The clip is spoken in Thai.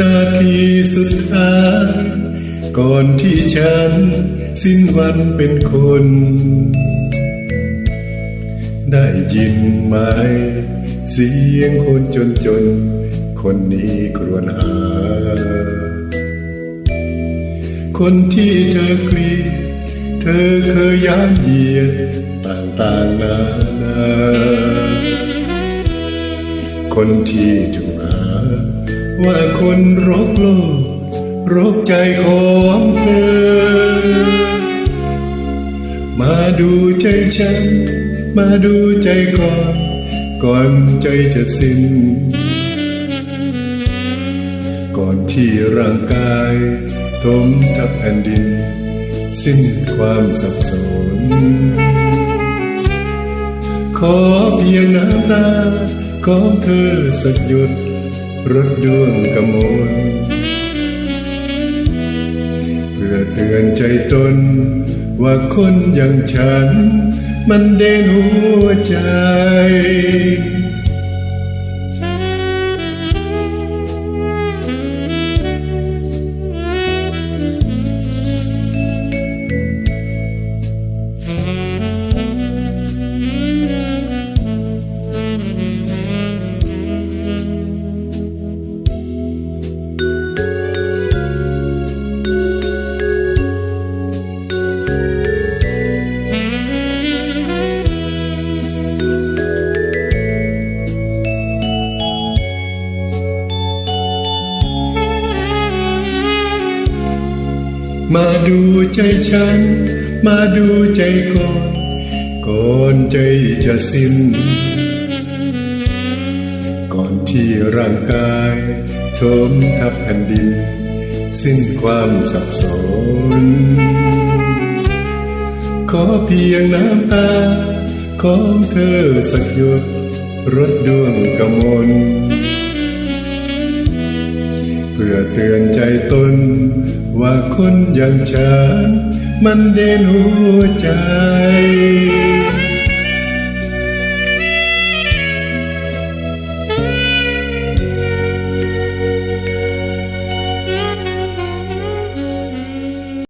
นาทีสุดท้าย ก่อนที่ฉันสิ้นวันเป็นคน ได้ยินไหม เสียงคนจนจนๆคนนี้ครวญหา คนที่เธอเกลียดเธอเคยย้ำเหยียดต่างๆนานาคนที่ถูก ว่าคนรกโลกรกใจของเธอ มาดูใจฉัน มาดูใจก่อน ก่อนใจจะสิ้น ก่อนที่ร่างกายทมทับแผ่นดิน สิ้นความสับสน ขอเพียงน้ำตาของเธอสักหยุด รถดวงกมลเพื่อเตือนใจตน ว่าคนอย่างฉัน มันเด่นหัวใจ มาดูใจฉัน มาดูใจก่อน ก่อนใจจะสิ้น ก่อนที่ร่างกายทมทับแผ่นดิน สิ้นความสับสน ขอเพียงน้ำตา ของเธอสักหยดรดดวงกมลเพื่อเตือนใจตน ว่าคนอย่างฉันมันเด่นหัวใจ